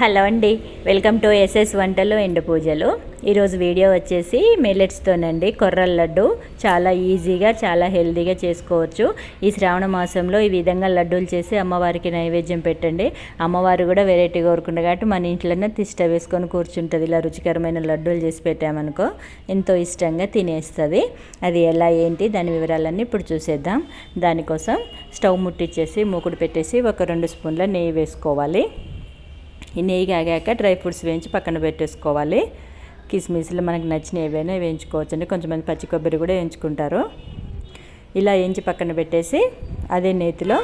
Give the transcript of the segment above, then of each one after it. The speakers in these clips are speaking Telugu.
హలో అండి. వెల్కమ్ టు ఎస్ఎస్ వంటలు ఎండు పూజలు. ఈరోజు వీడియో వచ్చేసి మిల్లెట్స్తోనండి. కొర్రల లడ్డు చాలా ఈజీగా చాలా హెల్దీగా చేసుకోవచ్చు. ఈ శ్రావణ మాసంలో ఈ విధంగా లడ్డూలు చేసి అమ్మవారికి నైవేద్యం పెట్టండి. అమ్మవారు కూడా వెరైటీ కోరుకుంటారు కాబట్టి మన ఇంట్లోనే తిష్ట వేసుకొని కూర్చుంటుంది. ఇలా రుచికరమైన లడ్డూలు చేసి పెట్టామనుకో ఎంతో ఇష్టంగా తినేస్తుంది. అది ఎలా ఏంటి దాని వివరాలన్నీ ఇప్పుడు చూసేద్దాం. దానికోసం స్టవ్ ముట్టించేసి మూకుడు పెట్టేసి ఒక రెండు స్పూన్ల నెయ్యి వేసుకోవాలి. ఈ నెయ్యి కాగాక డ్రై ఫ్రూట్స్ వేయించి పక్కన పెట్టేసుకోవాలి. కిస్మిస్లు మనకు నచ్చిన ఏవైనా వేయించుకోవచ్చు అండి కొంచెంమంది పచ్చి కొబ్బరి కూడా వేయించుకుంటారు. ఇలా వేయించి పక్కన పెట్టేసి అదే నేతిలో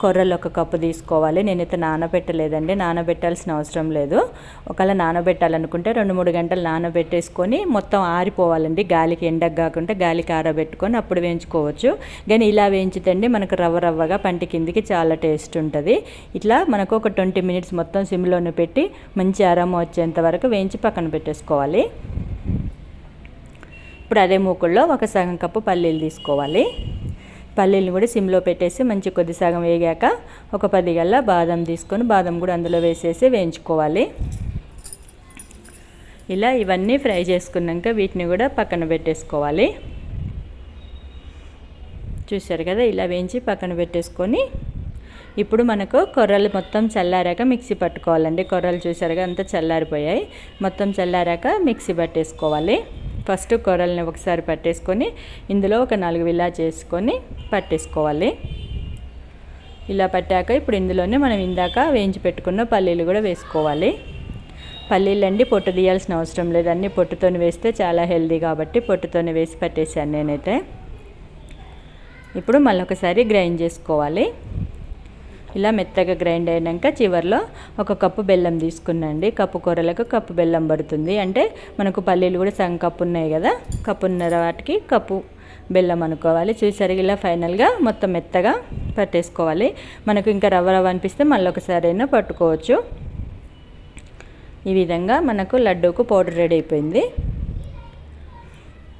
కొర్రలు ఒక కప్పు తీసుకోవాలి. నేనైతే నానబెట్టలేదండి. నానబెట్టాల్సిన అవసరం లేదు. ఒకవేళ నానబెట్టాలనుకుంటే రెండు మూడు గంటలు నానబెట్టేసుకొని మొత్తం ఆరిపోవాలండి. గాలికి ఎండకు కాకుండా గాలికి ఆరబెట్టుకొని అప్పుడు వేయించుకోవచ్చు. కానీ ఇలా వేయించితండి మనకు రవ్వ రవ్వగా పంటి కిందికి చాలా టేస్ట్ ఉంటుంది. ఇట్లా మనకు ఒక ట్వంటీ మినిట్స్ మొత్తం సిమ్లోనే పెట్టి మంచి ఆరామం వచ్చేంత వరకు వేయించి పక్కన పెట్టేసుకోవాలి. ఇప్పుడు అదే మూకుల్లో ఒక సగం కప్పు పల్లీలు తీసుకోవాలి. పల్లీలు కూడా సిమ్లో పెట్టేసి మంచి కొద్ది సగం వేగాక ఒక పది గల్ల బాదం తీసుకొని బాదం కూడా అందులో వేసేసి వేయించుకోవాలి. ఇలా ఇవన్నీ ఫ్రై చేసుకున్నాక వీటిని కూడా పక్కన పెట్టేసుకోవాలి. చూశారు కదా? ఇలా వేయించి పక్కన పెట్టేసుకొని ఇప్పుడు మనకు కొర్రలు మొత్తం చల్లారాక మిక్సీ పట్టుకోవాలండి. కొర్రలు చూసారుగా అంతా చల్లారిపోయాయి. మొత్తం చల్లారాక మిక్సీ పట్టేసుకోవాలి. ఫస్ట్ కొర్రల్ని ఒకసారి పట్టేసుకొని ఇందులో ఒక నాలుగు విలా చేసుకొని పట్టేసుకోవాలి. ఇలా పట్టాక ఇప్పుడు ఇందులోనే మనం ఇందాక వేయించి పెట్టుకున్న పల్లీలు కూడా వేసుకోవాలి. పల్లీలు అండి పొట్టు తీయాల్సిన అవసరం లేదు. అన్నీ పొట్టుతోని వేస్తే చాలా హెల్దీ కాబట్టి పొట్టుతోనే వేసి పట్టేసాను నేనైతే. ఇప్పుడు మళ్ళీ ఒకసారి గ్రైండ్ చేసుకోవాలి. ఇలా మెత్తగా గ్రైండ్ అయినాక చివరిలో ఒక కప్పు బెల్లం తీసుకున్నండి. కప్పు కూరలకు కప్పు బెల్లం పడుతుంది. అంటే మనకు పల్లీలు కూడా సగం కప్పు ఉన్నాయి కదా. కప్పున్నర వాటికి కప్పు బెల్లం అనుకోవాలి. చూసారు ఇలా ఫైనల్గా మొత్తం మెత్తగా పట్టేసుకోవాలి. మనకు ఇంకా రవ్వ రవ్వ అనిపిస్తే మళ్ళీ ఒకసారి అయినా పట్టుకోవచ్చు. ఈ విధంగా మనకు లడ్డూకు పౌడర్ రెడీ అయిపోయింది.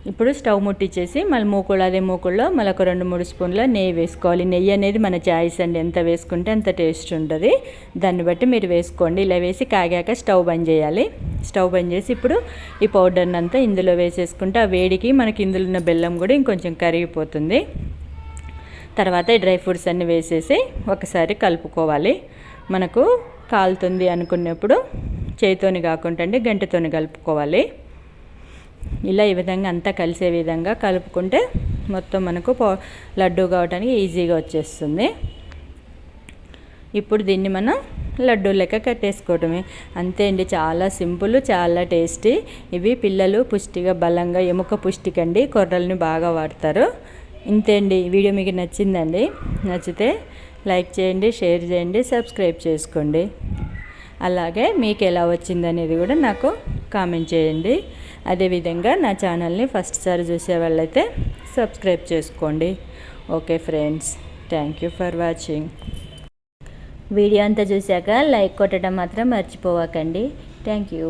ఇప్పుడు స్టవ్ ముట్టించేసి మళ్ళీ మూకుడు అదే మూకుడులో మళ్ళీ ఒక రెండు మూడు స్పూన్ల నెయ్యి వేసుకోవాలి. నెయ్యి అనేది మన చాయిస్ అండి. ఎంత వేసుకుంటే అంత టేస్ట్ ఉంటుంది. దాన్ని బట్టి మీరు వేసుకోండి. ఇలా వేసి కాగాక స్టవ్ బంద్ చేయాలి. స్టవ్ బంద్ చేసి ఇప్పుడు ఈ పౌడర్ని అంతా ఇందులో వేసేసుకుంటే ఆ వేడికి మనకి ఇందులో ఉన్న బెల్లం కూడా ఇంకొంచెం కరిగిపోతుంది. తర్వాత ఈ డ్రై ఫ్రూట్స్ అన్నీ వేసేసి ఒకసారి కలుపుకోవాలి. మనకు కాలుతుంది అనుకున్నప్పుడు చేతితోని కాకుండా అండి గంటతోని కలుపుకోవాలి. ఇలా ఈ విధంగా అంతా కలిసే విధంగా కలుపుకుంటే మొత్తం మనకు లడ్డు కావడానికి ఈజీగా వచ్చేస్తుంది. ఇప్పుడు దీన్ని మనం లడ్డు లెక్క కట్టేసుకోవటమే. అంతే అండి చాలా సింపుల్ చాలా టేస్టీ. ఇవి పిల్లలు పుష్టిగా బలంగా ఎముక పుష్టికండి కొర్రల్ని బాగా వాడతారు. ఇంతే అండి వీడియో మీకు నచ్చిందండి నచ్చితే లైక్ చేయండి షేర్ చేయండి సబ్స్క్రైబ్ చేసుకోండి. అలాగే మీకు ఎలా వచ్చిందనేది కూడా నాకు కామెంట్ చేయండి. అదేవిధంగా నా ఛానల్ని ఫస్ట్ సారి చూసే వాళ్ళైతే సబ్స్క్రైబ్ చేసుకోండి. Okay friends thank you for watching. Video అంతా చూశాక లైక్ కొట్టడం మాత్రం మర్చిపోవకండి. Thank you.